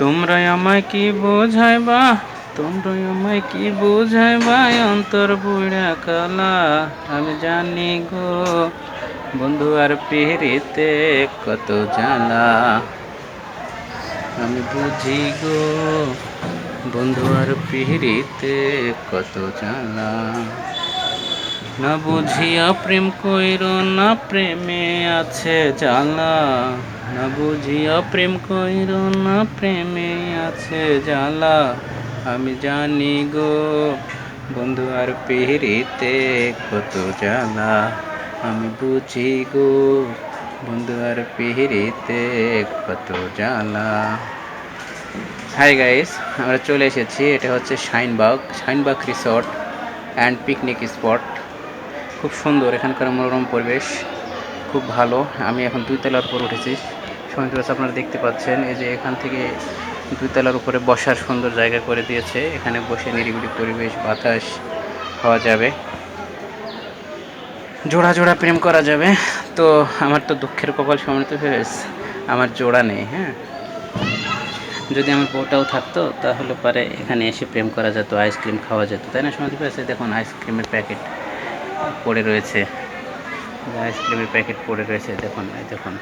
তোমরা আমায় কি বোঝাইবা? তোমরা আমায় কি বোঝাইবা অন্তর বুড়া কালা? আমি জানি গো, বন্ধু আর পিহরিতে কত জানা আমি বুঝি গো, বন্ধু আর পিহরিতে কত জানা না বুঝিয়া প্রেম কইর, না প্রেমে আছে জ্বালা। না বুঝিয়া প্রেম কইর না, প্রেমে আছে জ্বালা। আমি জানি গো, বন্ধু আর পিহরিতে কত জ্বালা। আমি বুঝি গো, বন্ধু আর পিহরিতে কত জ্বালা। হাই গাইস আমরা চলে এসেছি। এটা হচ্ছে Shainbag Shainbag resort and picnic spot. খুব সুন্দর এখানকার মনোরম পরিবেশ, খুব ভালো। আমি এখন দুই তলার উপর উঠেছি। সময় আপনারা দেখতে পাচ্ছেন, এই যে এখান থেকে দুই তলার উপরে বসার সুন্দর জায়গা করে দিয়েছে। এখানে বসে নিরিবিলি পরিবেশ, বাতাস হওয়া যাবে। জোড়া জোড়া প্রেম করা যাবে। তো আমার তো দুঃখের কপাল সমানিত ফেরেস আমার জোড়া নেই হ্যাঁ। যদি আমার বউটাও থাকতো, তাহলে পরে এখানে এসে প্রেম করা যেত, আইসক্রিম খাওয়া যেত, তাই না সমাজ পেয়েছে দেখুন, আইসক্রিমের প্যাকেট পড়ে রয়েছে। আইসক্রিমের প্যাকেট পড়ে রয়েছে, দেখুন দেখুন।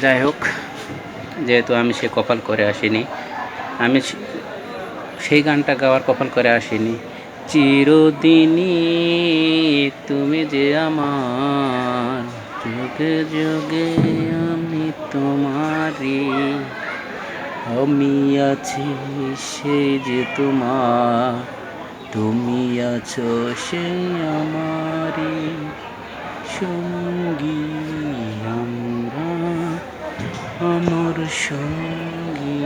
যাই হোক, যেহেতু আমি সে কপাল করে আসিনি, আমি সেই গানটা গাওয়ার কপাল করে আসিনি। চিরদিনই তুমি যে আমার, যুগে যুগে আমি তোমারই, আমি আছি সে যে তোমার, তুমি আছো সে আমারই সঙ্গী আমরা আমার সঙ্গী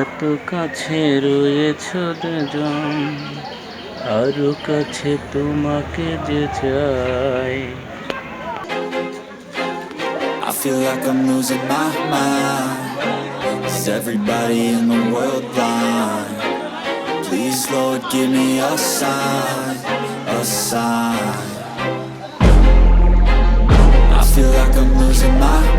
এত কাছে রয়েছ দুজন আরো কাছে তোমাকে যে চাই I feel like I'm losing my mind Is everybody in the world blind? Please Lord give me a sign, a sign in my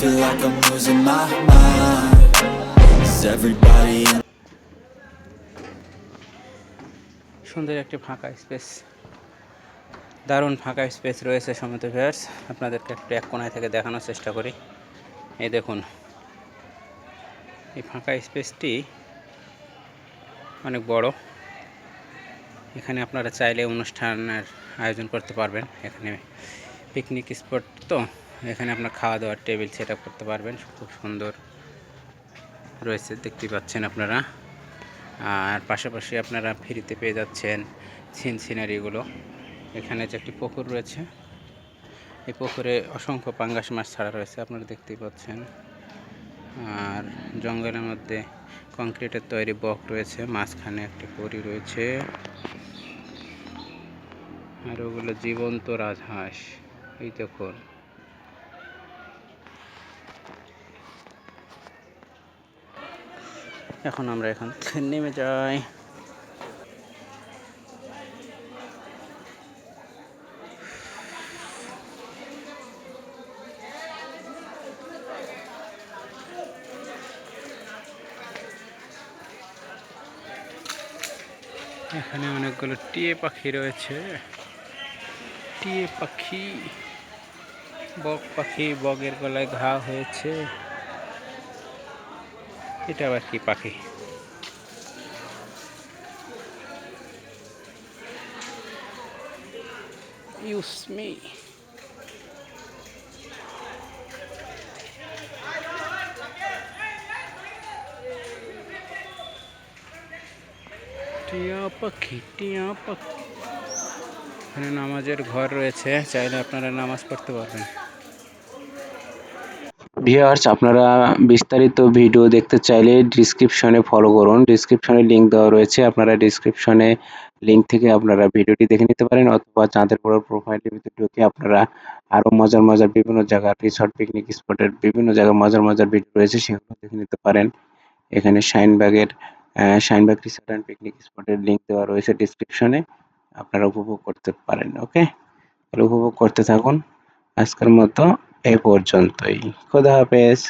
feel like I'm losing my mind. Is everybody in সুন্দর একটি ফাঁকা space. দারুণ ফাঁকা space রয়েছে Samit viewers আপনাদেরকে একটু এক কোনায় থেকে দেখানোর চেষ্টা করি। এই দেখুন, এই ফাঁকা স্পেসটি অনেক বড়। এখানে আপনারা চাইলে অনুষ্ঠানের আয়োজন করতে পারবেন। এখানে পিকনিক স্পট তো এখানে আপনার খাওয়া দাওয়ার টেবিল সেট করতে পারবেন। খুব সুন্দর রয়েছে, দেখতেই পাচ্ছেন আপনারা। আর পাশাপাশি আপনারা ফ্রিতে পেয়ে যাচ্ছেন সিন সিনারিগুলো এখানে যে একটি পুকুর রয়েছে, এই পুকুরে অসংখ্য পাঙ্গাস মাছ ছাড়া রয়েছে, আপনারা দেখতেই পাচ্ছেন। আর জঙ্গলের মধ্যে কংক্রিটের তৈরি বক রয়েছে, মাঝখানে একটি পরি রয়েছে। আর ওগুলো জীবন্ত রাজহাঁস, এই দেখুন। এখন আমরা এখান থেকে নেমে যাই। এখানে অনেকগুলো টিয়ে পাখি রয়েছে। টিয়ে পাখি, বক পাখি, বগের গলায় ঘা হয়েছে। এটা আবার কি পাখি। Me. টিয়া পাখি টিয়া পাখি। এখানে নামাজের ঘর রয়েছে চাইলে আপনারা নামাজ পড়তে পারবেন। ভিউয়ার্স, আপনারা বিস্তারিত ভিডিও দেখতে চাইলে ডিসক্রিপশনে ফলো করুন। ডিসক্রিপশনে লিংক দেওয়া রয়েছে। আপনারা ডিসক্রিপশনে লিংক থেকে আপনারা ভিডিওটি দেখে নিতে পারেন অথবা চাঁদের বড় প্রোফাইলের ভিতরে ঢুকে আপনারা আরও মজার মজার বিভিন্ন জায়গার রিসর্ট পিকনিক স্পটের বিভিন্ন জায়গায় মজার মজার ভিডিও রয়েছে, সেগুলো দেখে নিতে পারেন। এখানে শাইনবাগের শাইনবাগ রিসর্ট অ্যান্ড পিকনিক স্পটের লিংক দেওয়া রয়েছে ডিসক্রিপশনে আপনারা উপভোগ করতে পারেন ওকে তাহলে উপভোগ করতে থাকুন। আজকের মতো এই পর্যন্তই। খোদা হাফেজ।